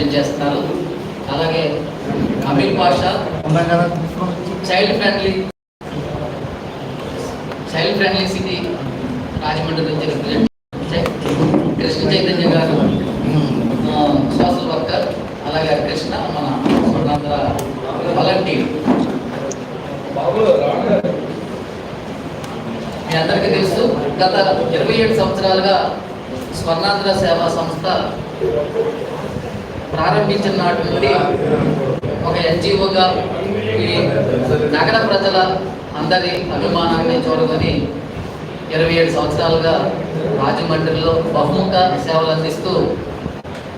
Attend చేస్తున్నారు అలాగే Amil Pasha child friendly child friendly city Rajahmundry నుంచి రిప్రజెంట్ కృష్ణ చైతన్య గారు సోషల్ వర్కర్ అలాగే కృష్ణ మన స్వర్ణాంధ్ర వాలంటీర్ మీ అందరికీ తెలుసు గత ఇరవై ఏడు సంవత్సరాలుగా స్వర్ణాంధ్ర సేవా సంస్థ ప్రారంభించిన నాటి నుండి ఒక ఎన్జిఓగా ఈ నగర ప్రజల అందరి అభిమానాన్ని చూడకొని ఇరవై ఏడు సంవత్సరాలుగా రాజమండ్రిలో బహుముఖ సేవలు అందిస్తూ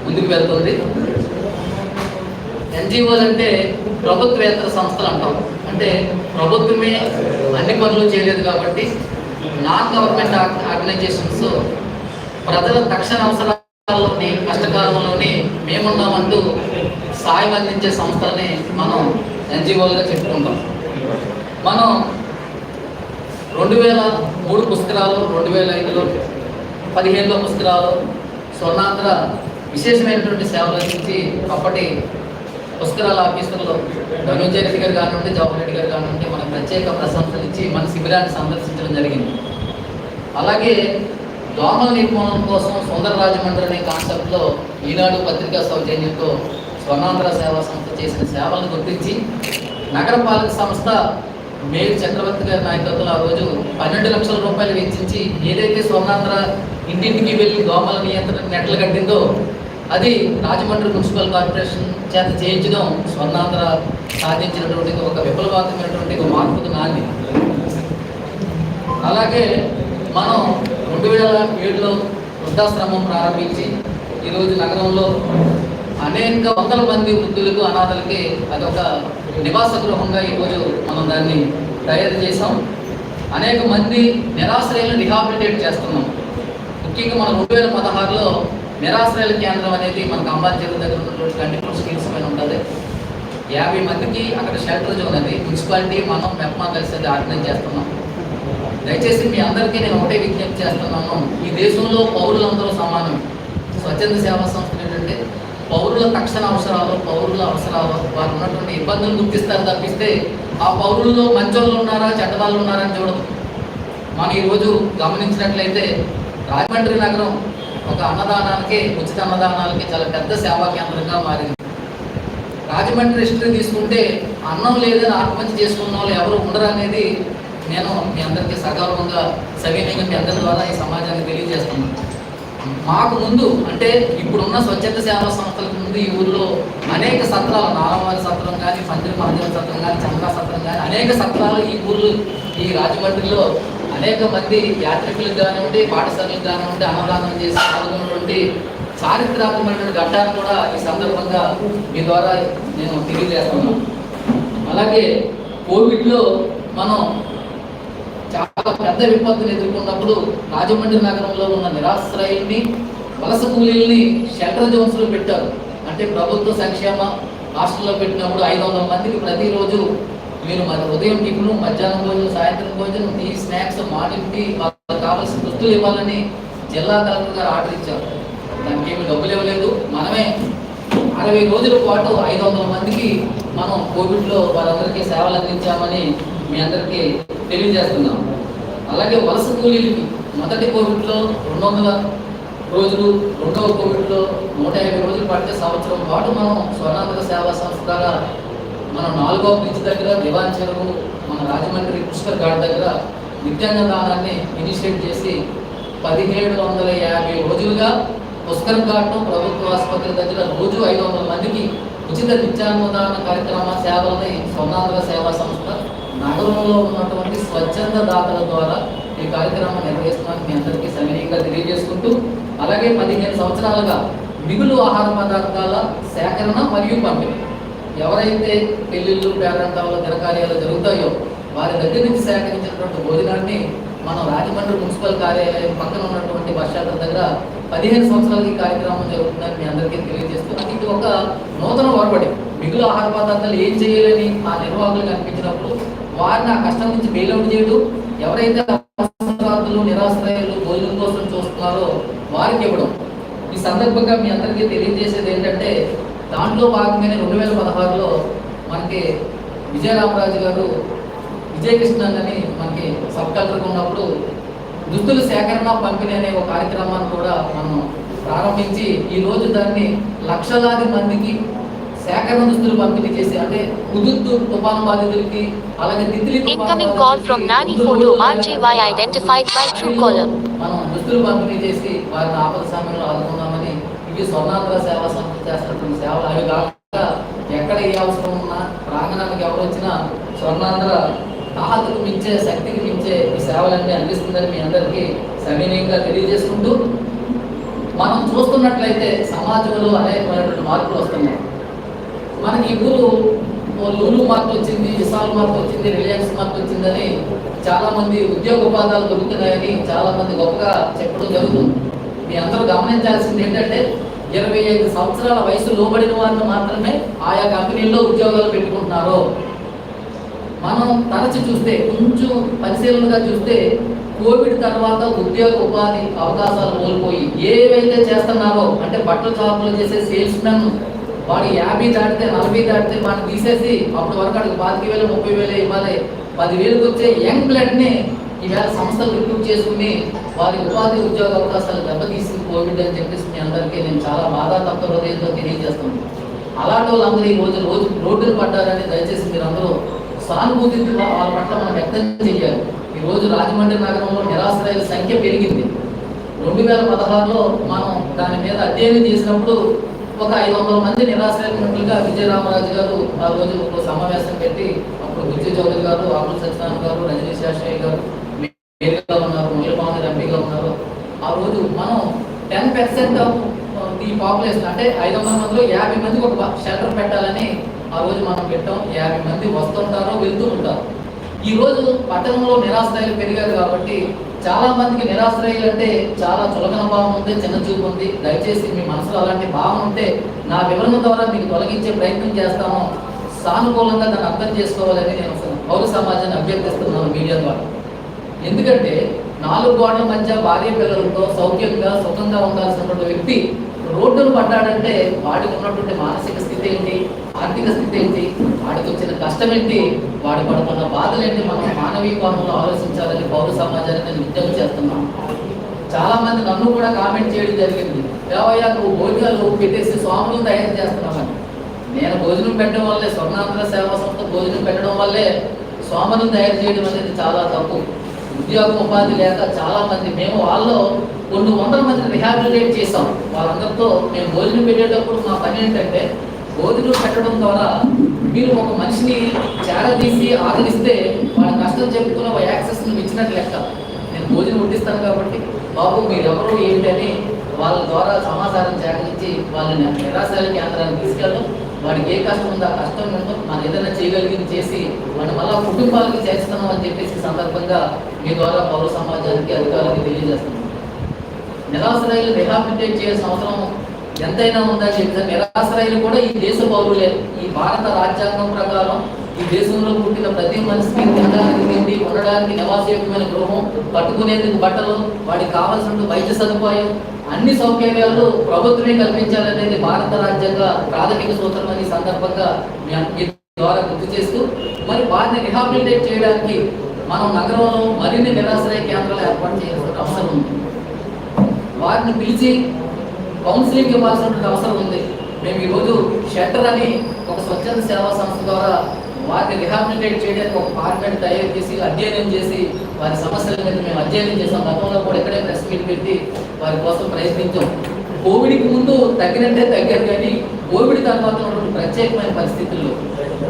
ముందుకు వెళ్తుంది. ఎన్జిఓలు అంటే ప్రభుత్వేతర సంస్థలు అంటాం. అంటే ప్రభుత్వమే అన్ని పనులు చేయలేదు కాబట్టి నాన్ గవర్నమెంట్ ఆర్గనైజేషన్స్ ప్రజల తక్షణ అవసరాలు అవసరాల్లోని కష్టకాలంలోనే మేమున్నామంటూ సాయం అందించే సంస్థని మనం ఎన్జిఓలుగా చెప్పుకుంటాం. మనం రెండు వేల మూడు పుస్తకాలు రెండు వేల ఐదులో పదిహేనులో పుస్తకాలు స్వర్ణాంధ్ర విశేషమైనటువంటి సేవలు అందించి అప్పటి పుస్తకాల ఆఫీసులలో ధనుంజయ రెడ్డి గారు కానివ్వండి జవహర్ రెడ్డి గారు కానివ్వండి మనకు ప్రత్యేక ప్రశంసలు ఇచ్చి మన శిబిరాన్ని సందర్శించడం జరిగింది. అలాగే దోమల నిర్మూలన కోసం సుందర రాజమండ్రి అనే కాన్సెప్ట్లో ఈనాడు పత్రికా సౌజన్యంతో స్వర్ణాంధ్ర సేవా సంస్థ చేసిన సేవలను గుర్తించి నగరపాలక సంస్థ మేలు చక్రవర్తి గారి నాయకత్వంలో ఆ రోజు పన్నెండు లక్షల రూపాయలు వెచ్చించి ఏదైతే స్వర్ణాంధ్ర ఇంటింటికి వెళ్ళి దోమల నియంత్రణ నెట్లు కట్టిందో అది రాజమండ్రి మున్సిపల్ కార్పొరేషన్ చేత చేయించడం స్వర్ణాంధ్ర సాధించినటువంటి ఒక విప్లవాత్మకమైనటువంటి ఒక మార్పుకు నాంది అలాగే మనం రెండు వేల ఏడులో వృద్ధాశ్రమం ప్రారంభించి ఈరోజు నగరంలో అనేక వందల మంది వృద్ధులకు అనాథలకి అదొక నివాస గృహంగా ఈరోజు మనం దాన్ని తయారు చేసాం అనేక మంది నిరాశ్రయాలను రిహాబిలిటేట్ చేస్తున్నాం. ముఖ్యంగా మనం రెండు వేల పదహారులో నిరాశ్రయాల కేంద్రం అనేది మనకు అంబాజీ దగ్గర ఉన్నటువంటి కంటిన్యూస్ స్కీమ్స్ పైన ఉంటుంది యాభై మందికి అక్కడ షెల్టర్ జోన్ అది. మున్సిపాలిటీ మనం మెప్మా కలిసి అది ఆర్గనైజ్ చేస్తున్నాం. దయచేసి మీ అందరికీ నేను ఒకటే విజ్ఞప్తి చేస్తున్నాను. ఈ దేశంలో పౌరులందరూ సమానం. స్వచ్ఛంద సేవా సంస్థ ఏంటంటే పౌరుల తక్షణ అవసరాలు పౌరుల అవసరాలు వారు ఉన్నటువంటి ఇబ్బందులు గుర్తిస్తారు తప్పిస్తే ఆ పౌరుల్లో మంచోళ్ళు ఉన్నారా చెడ్డవాళ్ళు ఉన్నారా అని చూడదు మనం ఈరోజు గమనించినట్లయితే రాజమండ్రి నగరం ఒక అన్నదానానికి ఉచిత అన్నదానాలకి చాలా పెద్ద సేవా కేంద్రంగా మారింది. రాజమండ్రి హిస్టరీ తీసుకుంటే అన్నం లేదని ఆత్మహత్య చేసుకున్న వాళ్ళు ఎవరు ఉండరు అనేది నేను మీ అందరికీ సగౌరవంగా సవినయంగా మీ అందరి ద్వారా ఈ సమాజానికి తెలియజేస్తున్నాను. మాకు ముందు అంటే ఇప్పుడున్న స్వచ్ఛంద సేవా సంస్థలకు ముందు ఈ ఊర్లో అనేక సత్రాలు నాలవారి సత్రం కానీ పందిరి మహాదేవ సత్రం కానీ చంద్ర సత్రం కానీ అనేక సత్రాలు ఈ ఊర్లు ఈ రాజమండ్రిలో అనేక మంది యాత్రికులకు కానివ్వండి పాఠశాలకు కానివ్వండి అన్నదానం చేసి పాల్గొన్నటువంటి చారిత్రాత్మకమైనటువంటి ఘట్టాన్ని కూడా ఈ సందర్భంగా మీ ద్వారా నేను తెలియజేస్తున్నాను. అలాగే కోవిడ్లో మనం పెద్ద విపత్తులు ఎదుర్కొన్నప్పుడు రాజమండ్రి నగరంలో ఉన్న నిరాశ్రయుల్ని వలస కూలీల్ని షెల్టర్ జోన్స్లో పెట్టారు. అంటే ప్రభుత్వ సంక్షేమ హాస్టల్లో పెట్టినప్పుడు ఐదు వందల మందికి ప్రతిరోజు మీరు మరి ఉదయం టిఫిన్ మధ్యాహ్నం భోజనం సాయంత్రం భోజనం టీ స్నాక్స్ మార్నింగ్ టీ వాళ్ళకి కావాల్సిన దుస్తులు ఇవ్వాలని జిల్లా కలెక్టర్ గారు ఆర్డర్ ఇచ్చారు. దానికి ఏమి డబ్బులు ఇవ్వలేదు. మనమే అరవై రోజుల పాటు ఐదు వందల మందికి మనం కోవిడ్లో వారందరికీ సేవలు అందించామని మీ అందరికీ తెలియజేస్తున్నాం. అలాగే వలస కూలీలకి మొదటి కోవిడ్లో రెండు వందల రోజులు రెండవ కోవిడ్లో నూట యాభై రోజులు పడితే సంవత్సరం పాటు మనం స్వర్ణాంతక సేవా సంస్థ ద్వారా మన నాలుగో బ్రిడ్జ్ దగ్గర దివాన్ చెరువు మన రాజమండ్రి పుష్కర్ ఘాట్ దగ్గర నిత్యాంగ దానాన్ని ఇనిషియేట్ చేసి పదిహేడు వందల యాభై రోజులుగా పుష్కర్ ఘాట్ను ప్రభుత్వ ఆసుపత్రి దగ్గర రోజు ఐదు వందల మందికి ఉచిత నిత్యాన్నదాన కార్యక్రమ సేవలని స్వర్ణాంధ్ర సేవా సంస్థ నగరంలో ఉన్నటువంటి స్వచ్ఛంద దాతల ద్వారా ఈ కార్యక్రమం నిర్వహిస్తున్నాను మీ అందరికీ సవినయంగా తెలియజేసుకుంటూ అలాగే పదిహేను సంవత్సరాలుగా మిగులు ఆహార పదార్థాల సేకరణ మరియు పంపిణీ. ఎవరైతే పెళ్ళిళ్ళు పేరంటాలు దినకార్యాలు జరుగుతాయో వారి దగ్గర నుంచి సేకరించినటువంటి భోజనాన్ని మనం రాజమండ్రి మున్సిపల్ కార్యాలయం పక్కన ఉన్నటువంటి బస్ దగ్గర పదిహేను సంవత్సరాలు ఈ కార్యక్రమం జరుగుతుందని మీ అందరికీ తెలియజేస్తున్నాను. ఇది ఒక నూతన ఒరబడి మిగులు ఆహార పదార్థాలు ఏం చేయాలని ఆ నిర్వాహకులు కనిపించినప్పుడు వారిని ఆ కష్టం నుంచి బెయిల్అవుట్ చేయడం. ఎవరైతే అవసరార్థులు నిరాశ్రయాలు భోజనం కోసం చూస్తున్నారో వారికి ఇవ్వడం. ఈ సందర్భంగా మీ అందరికీ తెలియజేసేది ఏంటంటే దాంట్లో భాగంగానే రెండు వేల పదహారులో మనకి విజయరామరాజు గారు విజయకృష్ణన్ అని మనకి సబ్ కలెక్టర్గా ఉన్నప్పుడు దుస్తుల సేకరణ పంపిణీ అనే ఒక కార్యక్రమాన్ని కూడా మనం ప్రారంభించి ఈ రోజు దాన్ని లక్షలాది మందికి సేకరణ దుస్తులు పంపిణీ చేసి అంటే కుదుర్తు తుఫాను బాధితులకి అలాగే తిత్లీ call from బాధితులకి 94 to RJY identified by Truecaller. మనం దుస్తులు పంపిణీ చేసి వారిని ఆపద సమయంలో ఆదుకున్నామని ఇవి స్వర్ణాంధ్ర సేవా సంస్థ చేస్తున్నటువంటి సేవలు అవి కాకుండా ఎక్కడ ఏ అవసరం ఉన్నా ప్రాంగణానికి ఎవరు వచ్చినా స్వర్ణాంధ్ర తాహతకు మించే శక్తికి మించే ఈ సేవలన్నీ అందిస్తుందని మీ అందరికీ సవినయంగా తెలియజేసుకుంటూ మనం చూస్తున్నట్లయితే సమాజంలో అనేకమైనటువంటి మార్పులు వస్తున్నాయి మనకి ఈ ఊరు లూలు మార్క్ వచ్చింది విశాల్ మార్క్ వచ్చింది రిలయన్స్ మార్క్ వచ్చిందని చాలా మంది ఉద్యోగ ఉపాధాలు దొరుకుతున్నాయని చాలా మంది గొప్పగా చెప్పడం జరుగుతుంది. మీ అందరూ గమనించాల్సింది ఏంటంటే ఇరవై ఐదు సంవత్సరాల వయసు లోబడిన వారిని మాత్రమే ఆయా కంపెనీల్లో ఉద్యోగాలు పెట్టుకుంటున్నారు. మనం తరచి చూస్తే కొంచెం పరిశీలనగా చూస్తే కోవిడ్ తర్వాత ఉద్యోగ ఉపాధి అవకాశాలు కోల్పోయి ఏవైతే చేస్తున్నారో అంటే బట్టల షాపులు చేసే సేల్స్ మెన్ వాడు యాభై దాటితే నలభై దాటితే వాడిని తీసేసి అప్పటి వరకు అడిగి పాతిక వేలు ముప్పై వేలు ఇవ్వాలి. పదివేలకు వచ్చే యంగ్ బ్లడ్ని ఈవేళ సంస్థలు రిక్రూట్ చేసుకుని వారి ఉపాధి ఉద్యోగ అవకాశాలు దెబ్బతీసింది కోవిడ్ అని చెప్పేసి మీ అందరికీ నేను చాలా బాధ తప్ప హృదయంతో తెలియజేస్తున్నాను. అలాంటి వాళ్ళందరూ ఈ రోజు రోజు రోడ్డున పడ్డారని దయచేసి మీరందరూ సానుభూతి వాళ్ళ పట్ల మనం వ్యక్తం చేయాలి. ఈ రోజు రాజమండ్రి నగరంలో నిరాశ్రయాల సంఖ్య పెరిగింది. రెండు వేల పదహారులో మనం దాని మీద అధ్యయనం చేసినప్పుడు ఒక ఐదు వందల మంది నిరాశ్రయకులుగా విజయరామరాజు గారు ఆ రోజు ఒక సమావేశం పెట్టి అప్పుడు విజయ్ చౌదరి గారు ఆకుల సత్యనారాయణ గారు రజనీ శాస్త్రయ్య గారు మేయర్గా ఉన్నారు మురళీమోహన్ ఎంపీగా ఉన్నారు. ఆ రోజు మనం టెన్ పర్సెంట్ ఆఫ్ ఈ పాపులేషన్ అంటే ఐదు వందల మందిలో యాభై మందికి ఒక షెల్టర్ పెట్టాలని ఆ రోజు మనం పెట్టాం. యాభై మంది వస్తుంటారు వెళ్తూ ఉంటారు. ఈ రోజు పట్టణంలో నిరాశ్రయాలు పెరిగారు కాబట్టి చాలా మందికి నిరాశ్రయాలు అంటే చాలా చులకన భావం ఉంది చిన్న చూపు ఉంది. దయచేసి మీ మనసులో అలాంటి భావం ఉంటే నా వివరణ ద్వారా మీకు తొలగించే ప్రయత్నం చేస్తాము. సానుకూలంగా దాన్ని అర్థం చేసుకోవాలని నేను పౌర సమాజాన్ని అభ్యర్థిస్తున్నాను మీడియా ద్వారా. ఎందుకంటే నాలుగు గోడల మధ్య భార్య పిల్లలతో సౌఖ్యంగా సుఖంగా ఉండాల్సినటువంటి వ్యక్తి రోడ్డును పడ్డాడంటే వాడికి ఉన్నటువంటి మానసిక స్థితి ఏంటి? ఆర్థిక స్థితి ఏంటి? వాడికి వచ్చిన కష్టం ఏంటి? వాడి పడుతున్న బాధలు ఏంటి? మనం మానవీయ కోణంలో ఆలోచించాలని పౌర సమాజాన్ని నేను విజ్ఞప్తి చేస్తున్నాను చాలా మంది నన్ను కూడా కామెంట్ చేయడం జరిగింది. దేవయ్య నువ్వు భోజనాలు పెట్టేసి స్వాములు తయారు చేస్తున్నామని నేను భోజనం పెట్టడం వల్లే స్వర్ణాంధ్ర సేవా సంస్థ భోజనం పెట్టడం వల్లే స్వాములను తయారు చేయడం అనేది చాలా తప్పు. ఉద్యోగ ఉపాధి లేక చాలా మంది మేము వాళ్ళు కొన్ని వందల మంది రిహాబిలిటేట్ చేసాం వాళ్ళందరితో మేము భోజనం పెట్టేటప్పుడు మా పని ఏంటంటే భోజనం పెట్టడం ద్వారా మీరు ఒక మనిషిని చేరదీసి ఆదరిస్తే వాళ్ళ కష్టం చెప్పుకున్న ఒక యాక్సెస్ ఇచ్చినట్టు లెక్క. నేను భోజనం వడ్డిస్తాను కాబట్టి బాబు మీరెవరు ఏంటని వాళ్ళ ద్వారా సమాచారం సేకరించి వాళ్ళని నిరాశాల కేంద్రానికి తీసుకెళ్ళడం వాడికి ఏ కష్టం ఉందో ఆ కష్టం ఉందో మనం ఏదైనా చేయగలిగింది చేసి వాడిని మళ్ళా కుటుంబాలకి చేస్తున్నాం అని చెప్పేసి సందర్భంగా మీ ద్వారా పౌర సమాజానికి అధికారులకి తెలియజేస్తున్నాం. నిరాశ్రయాలు రిహాబిలిటేట్ చేయాల్సిన అవసరం ఎంతైనా ఉందని చెప్పి నిరాశ్రయాలు కూడా ఈ దేశ పౌరులే. ఈ భారత రాజ్యాంగం ప్రకారం ఈ దేశంలో పుట్టిన ప్రతి మనిషికి తినడానికి తిండి ఉండడానికి నివాసయోగ్యమైన గృహం పట్టుకునేందుకు బట్టలు వాడికి కావాల్సిన వైద్య సదుపాయం అన్ని సౌకర్యాలు ప్రభుత్వమే కల్పించాలనేది భారత రాజ్యాంగ ప్రాథమిక సూత్రం అనే సందర్భంగా మీ ద్వారా గుర్తు చేస్తూ మరి వారిని రిహాబిలిటేట్ చేయడానికి మనం నగరంలో మరిన్ని నిరాశ్రయ కేంద్రాలు ఏర్పాటు చేయాల్సిన అవసరం ఉంది. వారిని పిలిచి కౌన్సిలింగ్ ఇవ్వాల్సినటువంటి అవసరం ఉంది. మేము ఈరోజు షెల్టర్ అని ఒక స్వచ్ఛంద సేవా సంస్థ ద్వారా వారిని రిహాబిలిటేట్ చేయడానికి ఒక పార్ట్మెంట్ తయారు చేసి అధ్యయనం చేసి వారి సమస్యల మీద మేము అధ్యయనం చేసాం. గతంలో కూడా ఇక్కడే ప్రెస్ మీట్ పెట్టి వారి కోసం ప్రయత్నించాం. కోవిడ్కి ముందు తగ్గినట్టే తగ్గారు కానీ కోవిడ్ తర్వాత ఉన్నటువంటి ప్రత్యేకమైన పరిస్థితుల్లో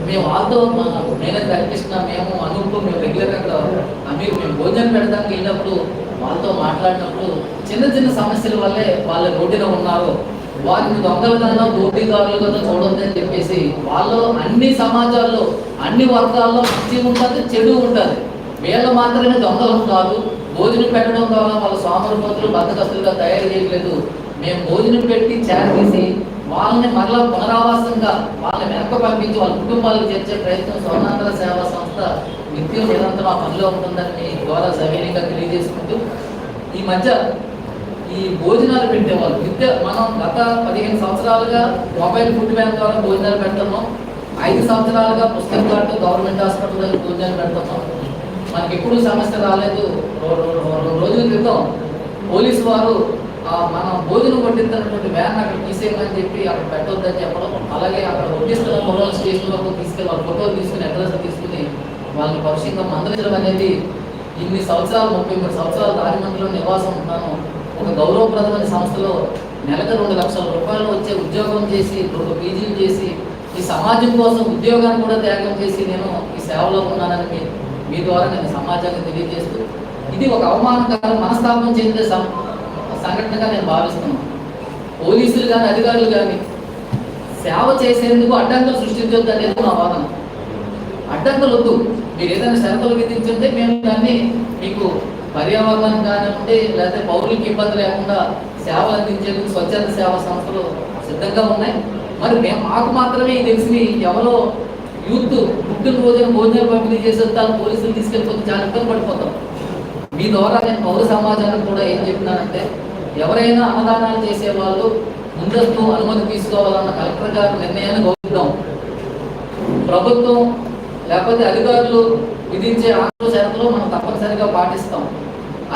మేము వాళ్ళతో మా మేనేజర్ హరికృష్ణ మేము అనుకుంటూ మేము రెగ్యులర్గా అక్కడ మీరు మేము భోజనం పెడడానికి వెళ్ళినప్పుడు వాళ్ళతో మాట్లాడినప్పుడు చిన్న చిన్న సమస్యల వల్లే వాళ్ళ రోడ్డున ఉన్నారు. వారిని దొంగలుగానో దోపిదారులుగానో చూడొద్దని చెప్పేసి వాళ్ళు అన్ని సమాజాల్లో అన్ని వర్గాల్లో మంచి ఉంటుంది చెడు ఉంటుంది. వీళ్ళు మాత్రమే దొంగలు కాదు భోజనం పెట్టడం ద్వారా వాళ్ళ స్వామరపోతులు బద్దకస్తులుగా తయారు చేయలేదు మేము భోజనం పెట్టి చేరదీసి వాళ్ళని మరలా పునరావాసంగా వాళ్ళని వెనక పంపించి వాళ్ళ కుటుంబాలకు చేర్చే ప్రయత్నం స్వర్ణాంధ్ర సేవా సంస్థ నిత్యం నిరంతరం ఆ పనిలో ఉంటుందని మీ ద్వారా సవీనంగా తెలియజేసుకుంటూ ఈ మధ్య ఈ భోజనాలు పెట్టేవాళ్ళు. విద్య మనం గత పదిహేను సంవత్సరాలుగా మొబైల్ ఫుడ్ బ్యాంక్ ద్వారా భోజనాలు పెడుతున్నాం. ఐదు సంవత్సరాలుగా పుస్తక కార్డు గవర్నమెంట్ హాస్పిటల్ దగ్గర భోజనాలు పెడుతున్నాం. మనకి ఎప్పుడు సమస్య రాలేదు. రెండు రోజుల క్రితం పోలీసు వారు మనం భోజనం కొట్టిస్తున్నటువంటి వ్యాన్ అక్కడ తీసేయమని చెప్పి అక్కడ పెట్టొద్దని చెప్పడం అలాగే అక్కడ వడ్డిస్తున్న పొలం స్టేషన్ వరకు తీసుకెళ్ళి వాళ్ళ ఫోటోలు తీసుకుని అడ్రస్ తీసుకుని వాళ్ళని పరుషంగా మందలించడం అనేది ఇన్ని సంవత్సరాలు ముప్పై మూడు సంవత్సరాలు రాజమండ్రిలో నివాసం ఉంటాను ఒక గౌరవప్రదమైన సంస్థలో నెలకు రెండు లక్షల రూపాయలు వచ్చే ఉద్యోగం చేసి రెండు పీజీలు చేసి ఈ సమాజం కోసం ఉద్యోగాన్ని కూడా త్యాగం చేసి నేను ఈ సేవలో ఉన్నానని మీ- ద్వారా నేను సమాజానికి తెలియజేస్తూ ఇది ఒక అవమానకరం మనస్తాపం చెందే సంఘటనగా నేను భావిస్తున్నాను. పోలీసులు కానీ అధికారులు కానీ సేవ చేసేందుకు అడ్డంకులు సృష్టించొద్దు అనేది నా వాదన. అడ్డంకులు వద్దు మీరు ఏదైనా షరతులు విధించుంటే మేము దాన్ని మీకు పర్యావరణం కానివ్వండి లేకపోతే పౌరులకు ఇబ్బంది లేకుండా సేవలు అందించేందుకు స్వచ్ఛంద సేవా సంస్థలు సిద్ధంగా ఉన్నాయి. మరి మేము మాకు మాత్రమే తెలిసి ఎవరో యూత్ పుట్టిన రోజున భోజనాలు పంపిణీ చేసేస్తారు పోలీసులు తీసుకెళ్ళిపోతే చాలా ఇబ్బంది పడిపోతాం. మీ ద్వారా నేను పౌర సమాజానికి కూడా ఏం చెప్తున్నానంటే ఎవరైనా అన్నదానాలు చేసే వాళ్ళు ముందస్తు అనుమతి తీసుకోవాలన్న కలెక్టర్ గారి నిర్ణయాన్ని గౌరవిద్దాం. ప్రభుత్వం లేకపోతే అధికారులు విధించే ఆంక్షల షరతులు మనం తప్పనిసరిగా పాటిస్తాం.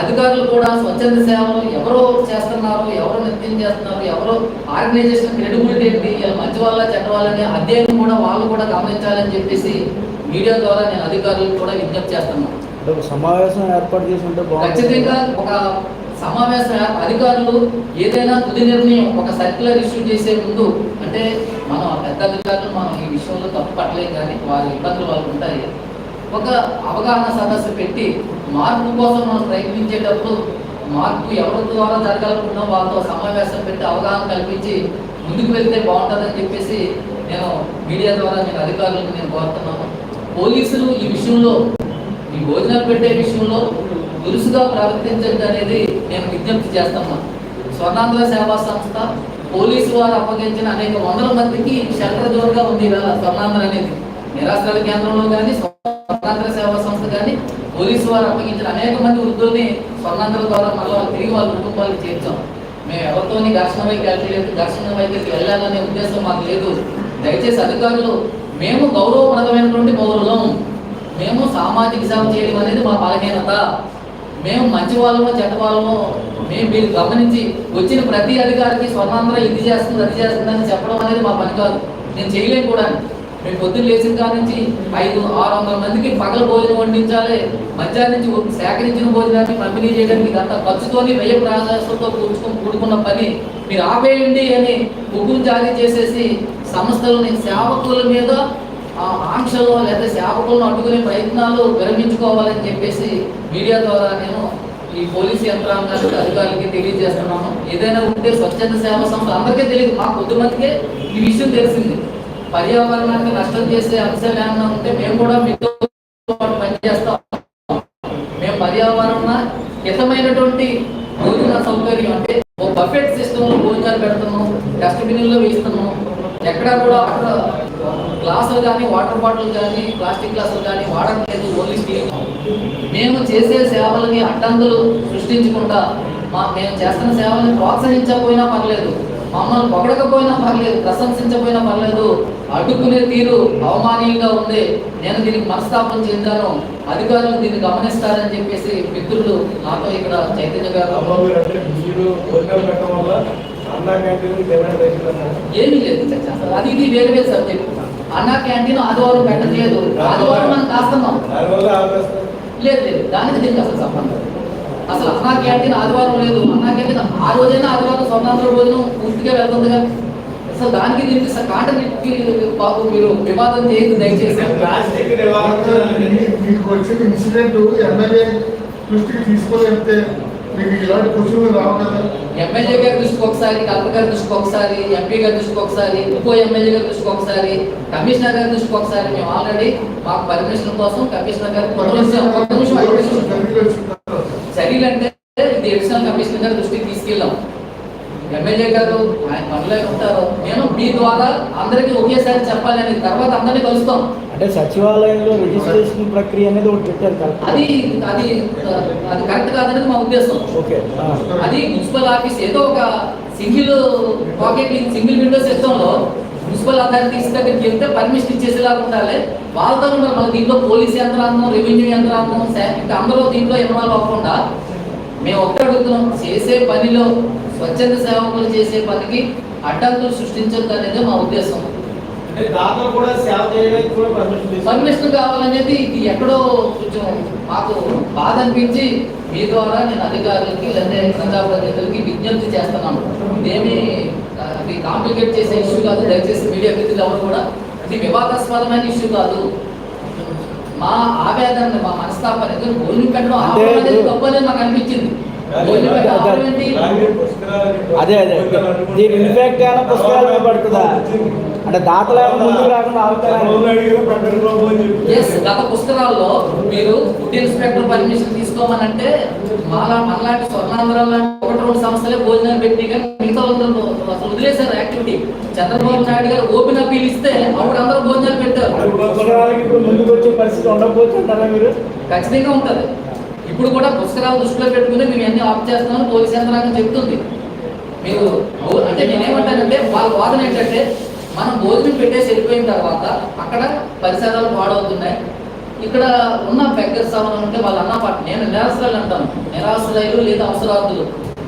అధికారులు కూడా స్వచ్ఛంద సేవలు ఎవరో చేస్తున్నారు ఎవరో నిత్యం చేస్తున్నారు ఎవరో ఆర్గనైజేషన్ క్రెడిబిలిటీ ఏంటి వీళ్ళు మంచి వాళ్ళ చెడ్డ వాళ్ళని అధ్యయనం కూడా వాళ్ళు కూడా గమనించాలని చెప్పేసి మీడియా ద్వారా నేను అధికారులకు కూడా విజ్ఞప్తి చేస్తున్నాను. సమావేశం ఏర్పాటు చేసి ఉంటే ఖచ్చితంగా ఒక సమావేశం అధికారులు ఏదైనా తుది నిర్ణయం ఒక సర్క్యులర్ ఇష్యూ చేసే ముందు అంటే మనం పెద్ద అధికారులు మనం ఈ విషయంలో తప్పు పట్టలేం కానీ వారి ఇబ్బందులు వాళ్ళు ఉంటాయి. ఒక అవగాహన సదస్సు పెట్టి మార్పు కోసం మనం ప్రయత్నించేటప్పుడు మార్పు ఎవరి ద్వారా జరగాలనుకున్నాం వాళ్ళతో సమావేశం పెట్టి అవగాహన కల్పించి ముందుకు వెళ్తే బాగుంటుందని చెప్పేసి నేను మీడియా ద్వారా నేను అధికారులకు నేను కోరుతున్నాను. పోలీసులు ఈ విషయంలో ఈ భోజనాలు పెట్టే విషయంలో దురుసుగా ప్రవర్తించడం అనేది నేను విజ్ఞప్తి చేస్తున్నాను స్వర్ణాంధ్ర సేవా సంస్థ పోలీసు వారు అప్పగించిన అనేక వందల మందికి షెల్టర్ జోన్గా ఉంది ఇవాళ స్వర్ణాంధ్ర అనేది. నిరాశ్రయ కేంద్రంలో కానీ స్వర్ణాంధ్ర సేవా సంస్థ కానీ పోలీసు వారు అప్పగించిన అనేక మంది వృద్ధుల్ని స్వర్ణాంధ్ర ద్వారా మళ్ళీ తిరిగి వాళ్ళ కుటుంబాలకు చేర్చాం. మేము ఎవరితోని ఘర్షణ వైపు వెళ్ళలేదు ఘర్షణ వైపుకి వెళ్ళాలనే ఉద్దేశం మాకు లేదు. దయచేసి అధికారులు మేము గౌరవప్రదమైనటువంటి పౌరులం. మేము సామాజిక సేవ చేయడం అనేది మా బలహీనత. మేము మంచి వాళ్ళమో చెడ్డ వాళ్ళమో మేము మీరు గమనించి వచ్చిన ప్రతి అధికారికి స్వర్ణాంధ్ర ఇది చేస్తుంది అది చేస్తుంది అని చెప్పడం అనేది మా పని కాదు. నేను చేయలేను కూడా. మేము పొద్దున్న లేచిన కాడ నుంచి ఐదు ఆరు వందల మందికి పగల భోజనం వండించాలి. మధ్యాహ్నం నుంచి సేకరించిన భోజనాన్ని పంపిణీ చేయడానికి గంట ఖర్చుతోని వ్యయ ప్రయాసంతో కూర్చుకొని కూడుకున్న పని మీరు ఆపేయండి అని ముగ్గురు జారీ చేసేసి సంస్థలని సేవకుల మీద ఆ ఆంక్షలో లేదా సేవకులను అడ్డుకునే ప్రయత్నాలు విరమించుకోవాలని చెప్పేసి మీడియా ద్వారా నేను ఈ పోలీస్ యంత్రాంగానికి అధికారులకి తెలియజేస్తున్నాను. ఏదైనా ఉంటే స్వచ్ఛంద సేవ సంస్థ అందరికీ తెలియదు. మా కొద్దిమందికే ఈ విషయం తెలిసింది. పర్యావరణానికి నష్టం చేసే అంశాలు ఏమైనా ఉంటే మేము కూడా మీతో పాటు పనిచేస్తాం. మేము పర్యావరణ హితమైనటువంటి భోజన సౌకర్యం అంటే ఓ బఫెట్ సిస్టమ్ భోజనాలు పెడుతున్నాం డస్ట్బిన్లో వేస్తున్నాం. ఎక్కడా కూడా అక్కడ గ్లాసులు కానీ వాటర్ బాటిల్ కానీ ప్లాస్టిక్ గ్లాసులు కానీ వాడట్లేదు ఓన్లీ స్టీల్. మేము చేసే సేవలకి అడ్డంకులు సృష్టించకుండా మా మేము చేస్తున్న సేవల్ని ప్రోత్సహించకపోయినా పర్లేదు మమ్మల్ని పొగడకపోయినా పర్లేదు ప్రశంసించకపోయినా పర్లేదు అడ్డుకునే తీరు అవమానీయంగా ఉంది. నేను దీనికి మనస్తాపం చెందాను అధికారులు దీన్ని గమనిస్తారని చెప్పేసి మిత్రులు నాతో ఇక్కడ చైతన్య గారు ఏమీ లేదు అది ఇది వేరు వేరు సబ్జెక్ట్ అన్నా క్యాంటీన్ ఆదివారం పెట్టట్లేదు ఆదివారం మనం కాస్తున్నాం. లేదు లేదు. దానికి దీనికి అసలు సంబంధం. అసలు అన్నా క్యాంటీన్ ఆదివారం లేదు. అన్నా క్యాంటీన్ ఆ రోజైనా ఆదివారం స్వర్ణాంధ్ర భోజనం పూర్తిగా వెళ్తుందిగా. అసలు దానికి దీనికి అసలు కాంట్రడిక్టరీ బాబు మీరు వివాదం చేయదు దయచేసి. మీకు వచ్చిన ఇన్సిడెంట్ ఎమ్మెల్యే దృష్టికి తీసుకెళ్తే మీకు ఇలాంటి క్వశ్చన్లు రావు కదా ఎమ్మెల్యే గారి దృష్టికి ఒకసారి కలెక్టర్ గారి దృష్టికి ఒకసారి ఎంపీ గారి దృష్టికి ఒకసారి ఇంకో ఎమ్మెల్యే గారి దృష్టికి ఒకసారి కమిషనర్ గారి దృష్టికి ఒకసారి మేము ఆల్రెడీ మాకు పర్మిషన్ కోసం కమిషనర్ గారికి చర్యలు అంటే ఇది అడిషనల్ కమిషనర్ గారి దృష్టికి తీసుకెళ్ళాం. ఎమ్మెల్యే గారు ఆయన పనిలో ఉంటారు. నేను మీ ద్వారా అందరికీ ఒకేసారి చెప్పాలని తర్వాత అందరినీ కలుస్తాం. అంటే సచివాలయంలో రిజిస్ట్రేషన్ ప్రక్రియ అనేది ఒకటి పెట్టారు అది అది అది కరెక్ట్ కాదనేది మా ఉద్దేశం. ఓకే. అది మున్సిపల్ ఆఫీస్ ఏదో ఒక సింగిల్ పాకెట్ సింగిల్ విండో సిస్టంలో మున్సిపల్ అథారిటీస్ దగ్గరికి వెళ్తే పర్మిషన్ ఇచ్చేసేలాగా ఉండాలి. వాళ్ళతో మన దీంట్లో పోలీస్ యంత్రాంగం రెవెన్యూ యంత్రాంగం ఇంకా అందరూ దీంట్లో ఇన్వాల్వ్ అవ్వకుండా మేము ఒక్కటే అడుగుతున్నాం చేసే పనిలో స్వచ్ఛంద సేవకులు చేసే పనికి అడ్డంకులు సృష్టించొద్దు అనేది మా ఉద్దేశం. పర్మిషన్ కావాలనేది ఇది ఎక్కడో కొంచెం మాకు బాధ అనిపించి మీ ద్వారా నేను అధికారులకి లేదా ప్రజాప్రతినిధులకి విజ్ఞప్తి చేస్తున్నాను. ఇదేమి అది కాంప్లికేట్ చేసే ఇష్యూ కాదు. దయచేసి మీడియా వ్యక్తులు ఎవరు కూడా ఇది వివాదాస్పదమైన ఇష్యూ కాదు. మా ఆవేదన మా మనస్తాపన ఎందుకంటే భోజనం పెట్టడం అనేది మాకు అనిపించింది. అదే అదే. దీని ఇంపాక్ట్ ఏమైనా పుస్తకాల మీద పడుతుందా? అంటే దాతలు ముందుకు రాకుండా. ఎస్ గత పుస్తకాల్లో మీరు ఫుడ్ ఇన్స్పెక్టర్ పర్మిషన్ తీసుకోమనంటే మాలా మనలాంటి స్వర్ణాంధ్ర లాంటి ఒకటి రెండు సంస్థలే భోజనాలు పెట్టి కానీ మిగతా అసలు వదిలేశారు యాక్టివిటీ. చంద్రబాబు నాయుడు గారు ఓపెన్ అప్పీల్ ఇస్తే అప్పుడు అందరూ భోజనాలు పెట్టారు. ఖచ్చితంగా ఉంటది. ఇప్పుడు కూడా పుస్తకాలు దృష్టిలో పెట్టుకుని మేము అన్ని ఆఫ్ చేస్తున్నామని పోలీస్ యంత్రాంగం చెప్తుంది. మీరు అంటే నేనేమంటానంటే వాళ్ళ వాదన ఏంటంటే మనం భోజనం పెట్టేసి వెళ్ళిపోయిన తర్వాత అక్కడ పరిసరాలు పాడవుతున్నాయి. ఇక్కడ ఉన్న బెగ్గర్స్ అవన్నీ ఉంటే వాళ్ళు అన్న పాట నేను నిరాశ్రయాలు అంటాను. నిరాశ్రయాలు లేదా అవసరార్థులు.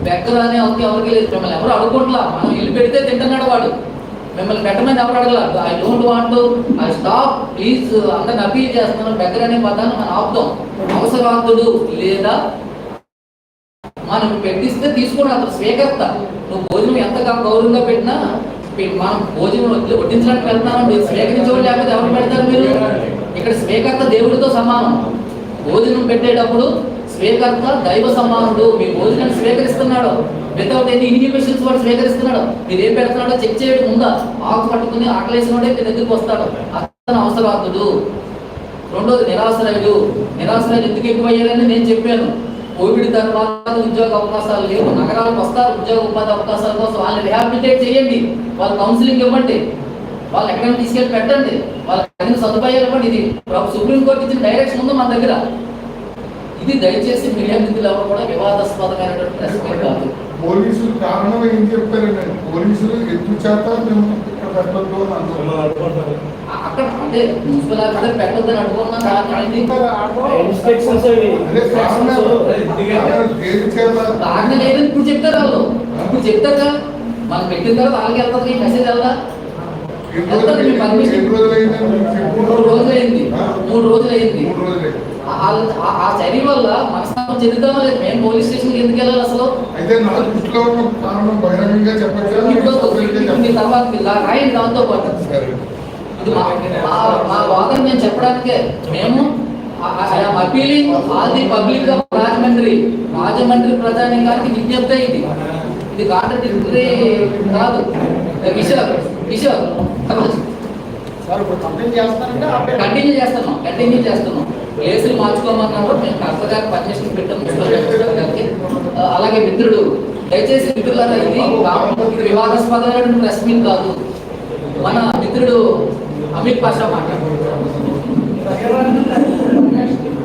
బెగ్గర్ అనే ఒక ఎవరికి లేదు. మిమ్మల్ని ఎవరు అడుగుకుంటలా మనం ఇల్లు పెడితే తింటున్నాడు వాడు. మిమ్మల్ని పెట్టమని ఎవరు అడగలేదు I don't want I stop please అందరిని అపీల్ చేస్తున్నాను. బెగ్గర్ అనే పదాన్ని మనం ఆపుతాం అవసరార్థుడు లేదా మనం పెట్టిస్తే తీసుకుని అతను స్వీకర్త. నువ్వు భోజనం ఎంత గౌరవంగా పెట్టినా మనం భోజనం వడ్డించడానికి వడ్డించడానికి మీరు స్వీకరించేవాళ్ళు లేకపోతే ఎవరు పెడతారు మీరు? ఇక్కడ స్వీకర్త దేవుడితో సమానం. భోజనం పెట్టేటప్పుడు స్వీకర్త దైవ సమానుడు మీ భోజనాన్ని స్వీకరిస్తున్నాడు. వితౌట్ ఎనీ ఇన్హిబిషన్స్ వాడు స్వీకరిస్తున్నాడు. మీరు ఏం పెడుతున్నాడో చెక్ చేయడం ఉందా ఆకు పట్టుకుని ఆకలేసినోడే మీ దగ్గరికి వస్తాడు. అతను అవసరార్థుడు. రెండోది నిరాశ్రయుడు. నిరాశ్రయులు ఎందుకు ఎక్కువయ్యారని నేను చెప్పాను. కోవిడ్ తర్వాత ఉద్యోగ అవకాశాలు లేవు. నగరాలకు వస్తారు. ఉద్యోగ ఉపాధి అవకాశాల కోసం వాళ్ళని రిహాబిలిటేట్ చేయండి. వాళ్ళ కౌన్సిలింగ్ ఇవ్వండి. వాళ్ళు ఎక్కడైనా తీసుకెళ్ళి పెట్టండి. వాళ్ళకి సదుపాయాలు ఇవ్వండి. ఇది సుప్రీంకోర్టు ఇచ్చిన డైరెక్షన్ ఉందో మన దగ్గర? ఇది దయచేసి మీడియా మిత్రులు ఎవరు కూడా వివాదాస్పదమైనటువంటి ప్రశ్న కాదు. పోలీసులు కారణం ఏం చెప్పారండి? పోలీసులు ఎందుకు మేము పెట్టొద్దు అక్కడ అంటే మున్సిపల్ అనుకున్న కారణం కారణం లేదని ఇప్పుడు చెప్తారు వాళ్ళు. ఇప్పుడు చెప్తారుగా మనం పెట్టిన తర్వాత వాళ్ళకి వెళ్తుంది ఈ మెసేజ్ వెళ్దా? మూడు అయింది ఆ? మూడు అయింది అయింది. చర్య వల్ల మనస్తాపం చెందుతామో లేదు? మేము పోలీస్ స్టేషన్కి ఎందుకు వెళ్ళాలి అసలు? అయితే నా దృష్టిలో ఉన్న కారణం బహిరంగంగా చెప్పచ్చా? ఇప్పుడు సపరేట్గా మీ చెప్పచ్చా? తర్వాత మీరు లా- రాయండి దాంతో పాటు. సరే. ఇది మా వాదన చెప్పడానికే. మేము I'm appealing all the public of Rajahmundry Rajahmundry ప్రజానికానికి విజ్ఞప్తి ఇది ఇది కాంట్రడిక్టరీ కాదు. కిషోర్ కిషోర్ కంటిన్యూ చేస్తున్నాం కంటిన్యూ చేస్తున్నాం. ప్లేసులు మార్చుకోమన్నప్పుడు మేము గారికి పర్మిషన్ పెట్టాం అలాగే మిత్రుడు దయచేసి మిత్రులారా ఇది వివాదాస్పదమైనటువంటి ప్రెస్ మీట్ కాదు. మన మిత్రుడు అమిత్ పాషా మాట్లాడుతున్నాడు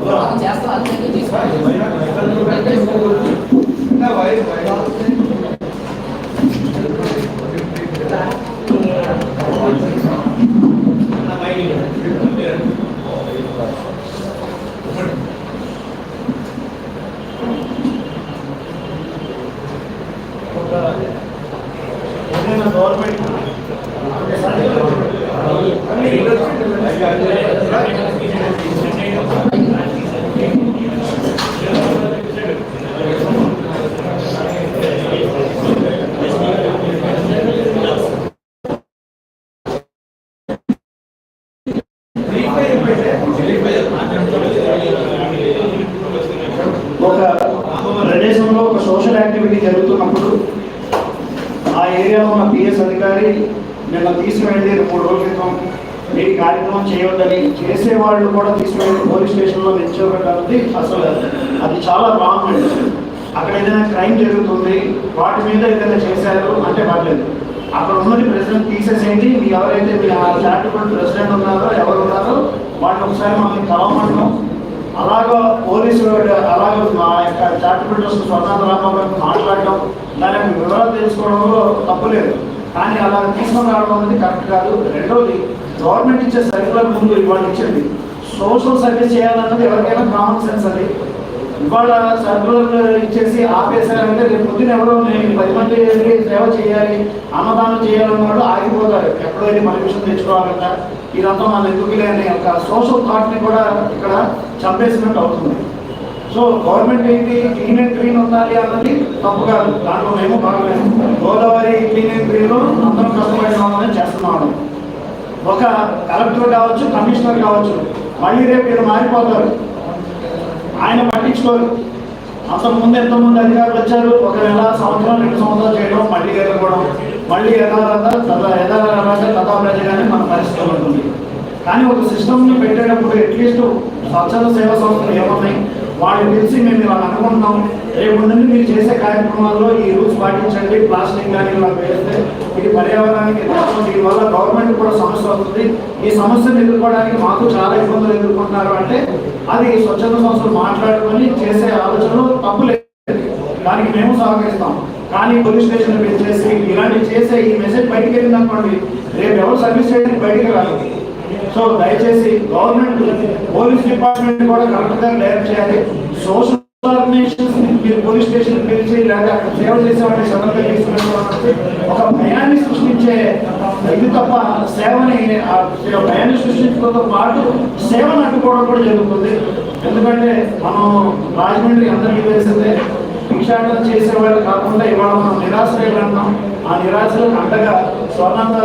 మనం చేస్తాం తీసుకోండి ఒక ఏదైనా గవర్నమెంట్ ఒక ప్రదేశంలో ఒక సోషల్ యాక్టివిటీ జరుగుతున్నప్పుడు ఆ ఏరియాలో ఉన్న పిఎస్ అధికారి నిన్న తీసుకువెళ్ళి మూడు రోజుల క్రితం మీ కార్యక్రమం చేయవద్దని చేసేవాళ్ళు కూడా తీసుకువెళ్ళి పోలీస్ స్టేషన్లో నిల్చోబెట్టాలి అసలు అది చాలా రాంగ్ అండి. అక్కడ ఏదైనా క్రైమ్ జరుగుతుంది వాటి మీద ఏదైనా చేశారు అంటే పర్లేదు. అక్కడ ఉన్నది ప్రెసిడెంట్ తీసేసేయండి. మీ ఎవరైతే మీ ఆ చారిటబుల్ ప్రెసిడెంట్ ఉన్నారో ఎవరు ఉన్నారో వాళ్ళని ఒకసారి మమ్మల్ని కలవమంటాం అలాగో పోలీసు అలాగో మా యొక్క చారిటబుల్ ట్రస్ట్ స్వర్ణాంత రామారావు మాట్లాడటం మాట్లాడడం దాని యొక్క వివరాలు తెలుసుకోవడంలో తప్పులేదు కానీ అలా తీసుకొని రావడం అనేది కరెక్ట్ కాదు. రెండోది గవర్నమెంట్ ఇచ్చే సర్కులర్ ముందు ఇవాళ ఇచ్చింది. సోషల్ సర్వీస్ చేయాలన్నది ఎవరికైనా కామన్ సెన్స్ అది. ఇవాళ సర్కులర్ ఇచ్చేసి ఆపేశారంటే రేపు పొద్దున ఎవరో నేను పది మంది వెళ్ళి సేవ చేయాలి అన్నదానం చేయాలన్న వాళ్ళు ఆగిపోతారు. ఎక్కడో వెళ్ళి విషయం తెచ్చుకోవాలంట. ఇదంతా మన ఎందుకు లేని ఒక సోషల్ థాట్ని కూడా ఇక్కడ చంపేసినట్టు అవుతుంది. సో గవర్నమెంట్ ఏంటి? క్లీన్ అండ్ గ్రీన్ ఉండాలి అన్నది తప్పు కాదు. దాంట్లో మేము భాగలేదు గోదావరి క్లీన్ అండ్ గ్రీన్ అందరం కష్టపడినామని వాళ్ళని చేస్తున్నాము. ఒక కలెక్టర్ కావచ్చు కమిషనర్ కావచ్చు మళ్ళీ రేపు వీళ్ళు మారిపోతారు. ఆయన పట్టించుకోరు. అంతకుముందు ఎంతమంది అధికారులు వచ్చారు? ఒక నెల సంవత్సరం రెండు సంవత్సరాలు చేయడం మళ్ళీ ఎదుర్కోవడం. మళ్ళీ యథారథ తద యథారథ తథా ప్రజగానే మన పరిస్థితి ఉంటుంది. కానీ ఒక సిస్టమ్ని పెట్టేటప్పుడు అట్లీస్ట్ స్వచ్ఛంద సేవా సంస్థలు ఏమున్నాయి? వాళ్ళు పిలిచి మేము ఇలా అనుకుంటున్నాం రేపు మీరు చేసే కార్యక్రమాల్లో ఈ రూల్స్ పాటించండి ప్లాస్టిక్ కానీ ఇలా వేస్తే ఇది పర్యావరణానికి నష్టం దీనివల్ల గవర్నమెంట్ కూడా సమస్య వస్తుంది. ఈ సమస్యను ఎదుర్కోవడానికి మాకు చాలా ఇబ్బందులు ఎదుర్కొంటున్నారు అంటే అది స్వచ్ఛంద సంస్థలు మాట్లాడుకొని చేసే ఆలోచనలు తప్పు లేదు. దానికి మేము సహకరిస్తాం. కానీ పోలీస్ స్టేషన్ పెంచేసి ఇలాంటి చేసే ఈ మెసేజ్ బయటికి వెళ్ళిందనుకోండి రేపు ఎవరు సర్వీస్ చేయడానికి బయటికి రాలేదు. సో దయచేసి గవర్నమెంట్ పోలీస్ డిపార్ట్మెంట్ కూడా కరెక్ట్గా డైరెక్ట్ చేయాలి. సోషల్ మీరు పోలీస్ స్టేషన్ పిలిచి లేదా అక్కడ సేవ చేసే వాటిని సడన్గా ఒక భయాన్ని సృష్టించే ఇది తప్ప సేవని భయాన్ని సృష్టించడంతో పాటు సేవను అడ్డుకోవడం కూడా జరుగుతుంది. ఎందుకంటే మనం రాజమండ్రి అందరికీ తెలిసిందే భిక్షాటన చేసేవాళ్ళు కాకుండా ఇవాళ మనం నిరాశ్రయులు అంటాం ఆ నిరాశ్రయులకు అండగా స్వర్ణాంత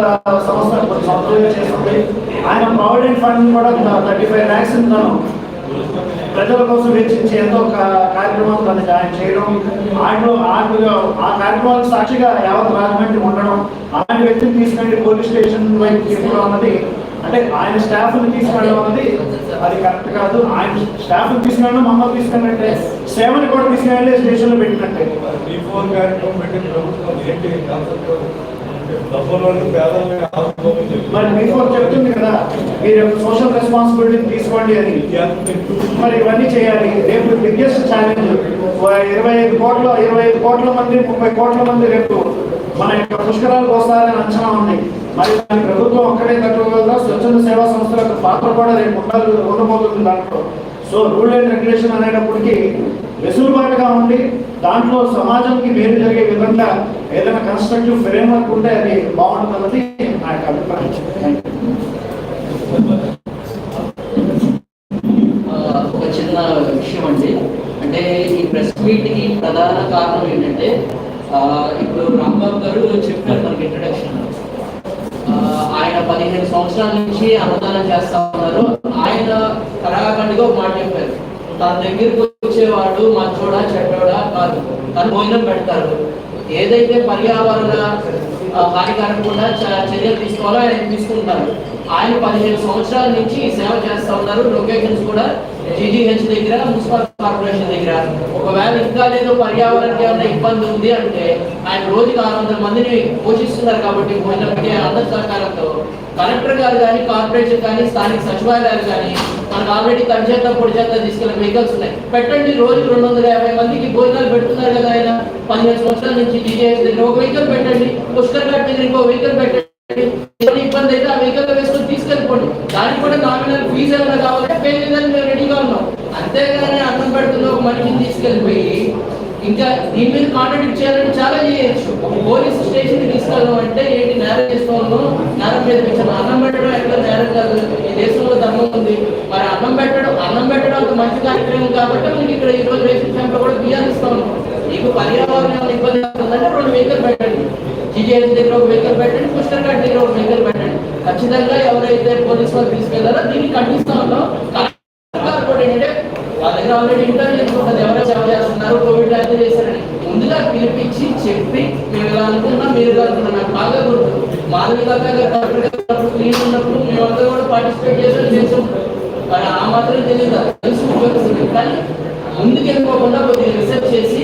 సంస్థ కొన్ని సంవత్సరాలుగా చేస్తుంది. ఆయన ప్రావిడెంట్ ఫండ్ కూడా థర్టీ ఫైవ్ ల్యాక్స్ తను ప్రజల కోసం వెచ్చించి ఎంతో కా- కార్యక్రమాలు తను ఆయన చేయడం. ఆయన ఆయన ఆ కార్యక్రమాలకు సాక్షిగా యావత్ రాజమండ్రి ఉండడం. అలాంటి వ్యక్తిని తీసుకెళ్ళి పోలీస్ స్టేషన్ వైపు తీసుకోవడం అన్నది అంటే ఆయన స్టాఫ్ని తీసుకెళ్ళడం అనేది అది కరెక్ట్ కాదు. ఆయన స్టాఫ్ని తీసుకెళ్ళడం మమ్మల్ని తీసుకెళ్ళినట్టే సేవని కూడా తీసుకెళ్ళి స్టేషన్లో పెట్టినట్టే. కార్యక్రమం పెట్టిన ప్రభుత్వం ఏంటి? కాన్సెప్ట్ మరి బిఫోర్ చెప్తుంది కదా మీరు సోషల్ రెస్పాన్సిబిలిటీ తీసుకోండి అని. మరి ఇవన్నీ చేయాలి. రేపు బిగ్గెస్ట్ ఛాలెంజ్ ఇరవై ఐదు కోట్ల ఇరవై ఐదు కోట్ల మంది ముప్పై కోట్ల మంది రేపు మన యొక్క పుష్కరాలకు వస్తారని అంచనా ఉంది మరి దాని ప్రభుత్వం ఒక్కడే తట్టుకోగలదా? స్వచ్ఛంద సేవా సంస్థల యొక్క పాత్ర కూడా రేపు ఉండాలి ఉండబోతుంది దాంట్లో. సో రూల్ అండ్ రెగ్యులేషన్ అనేటప్పటికీ వెసులుబాటుగా ఉండి దాంట్లో సమాజంకి మేలు జరిగే విధంగా ఏదైనా కన్స్ట్రక్టివ్ ఫ్రేమ్వర్క్ ఉంటే అది బాగుంటుందన్నది నా యొక్క అభిప్రాయం. ఒక చిన్న విషయం అండి. అంటే ఈ ప్రెస్ మీట్కి ప్రధాన కారణం ఏంటంటే ఇప్పుడు రాంబాబు గారు చెప్పారు మనకి ఇంట్రడక్షన్ ఆయన పదిహేను సంవత్సరాల నుంచి అన్నదానం చేస్తా ఉన్నారు. ఆయన కరాఖండిగా ఒక మాట చెప్పారు. తన దగ్గరికి వచ్చేవాడు మంచోడా చెడ్డోడా కాదు. తను భోజనం పెడతారు ఏదైతే పర్యావరణ ఆ, హానికరకుండా చర్యలు తీసుకోవాలో ఆయన తీసుకుంటారు. ఆయన పదిహేను సంవత్సరాల నుంచి సేవ చేస్తా ఉన్నారు. లొకేషన్స్ కూడా జీజీహెచ్ దగ్గర మున్సిపల్ కార్పొరేషన్ దగ్గర. ఒకవేళ ఇంకా లేదో పర్యావరణకి ఏమైనా ఇబ్బంది ఉంది అంటే ఆయన రోజుకి ఆరు వందల మందిని పోషిస్తున్నారు కాబట్టి భోజనం అందరి సహకారంతో కలెక్టర్ గారు కానీ కార్పొరేషన్ కానీ స్థానిక సచివాలయాలు కానీ మనకు ఆల్రెడీ తడి పొడి చేత తీసుకెళ్ళే వెహికల్స్ ఉన్నాయి. పెట్టండి రోజు రెండు వందల యాభై మందికి భోజనాలు పెడుతున్నారు కదా ఆయన. పదిహేను సంవత్సరాల నుంచి జీజీహెచ్ దగ్గర ఒక వెహికల్ పెట్టండి. పుష్కర్ ఘాట్ దగ్గర ఇంకో వెహికల్ పెట్టండి. ఏమైనా ఇబ్బంది అయితే ఆ వెహికల్ వేసుకొని తీసుకెళ్ళిపోండి. దానికి కూడా నామినల్ ఫీజు ఏమైనా కావాలంటే పే చేయడానికి మేము రెడీగా ఉన్నాం. అంతేగాని అన్నం పెడుతున్న ఒక మనిషిని తీసుకెళ్ళిపోయి ఇంకా దీని మీద కాంట్రాక్ట్ చేయాలని చాలా చేయొచ్చు. ఒక పోలీస్ స్టేషన్ తీసుకెళ్ళడం అంటే ఏంటి నేరం చేసుకోవాలను నేరం మీద పెట్టడం అన్నం పెట్టడం ఎక్కడ నేరం కాదు? ఈ దేశంలో ధర్మం ఉంది. మరి అన్నం పెట్టడం అన్నం పెట్టడం అంత మంచి కార్యక్రమం కాబట్టి మనకి ఇక్కడ ఈ రోజు రేషన్ క్యాంప్ కూడా బియ్యాలు ఇస్తా ఉన్నాం మీకు పర్యావరణం ఇబ్బంది అవుతుందంటే రెండు వెహికల్ పెట్టండి. జీజేఎస్ దగ్గర ఒక వెహికల్ పెట్టండి ఏదో ఘాట్ ఒక వెహికల్ పెట్టండి ఖచ్చితంగా ఎవరైతే పోలీస్ వాళ్ళు తీసుకెళ్ళారో దీన్ని ఖండిస్తా ఉన్నాం. ఏంటంటే వాళ్ళ దగ్గర ఆల్రెడీ ఇంటెలిజెన్స్ ఉంటుంది? ఎవరో సేవ చేస్తున్నారు కోవిడ్ అయితే చేశారని ముందుగా పిలిపించి చెప్పి మేము ఇలా అనుకున్నాం మీరు ఇలా అనుకున్నాం. నాకు బాగా గుర్తు. మాధవి గారు క్లీన్ ఉన్నప్పుడు మేమంతా కూడా పార్టిసిపేట్ చేసాం చేసాం మరి ఆ మాత్రం తెలియదు. తెలుసు కానీ ముందుకు వెళ్ళిపోకుండా కొద్దిగా రీసెర్చ్ చేసి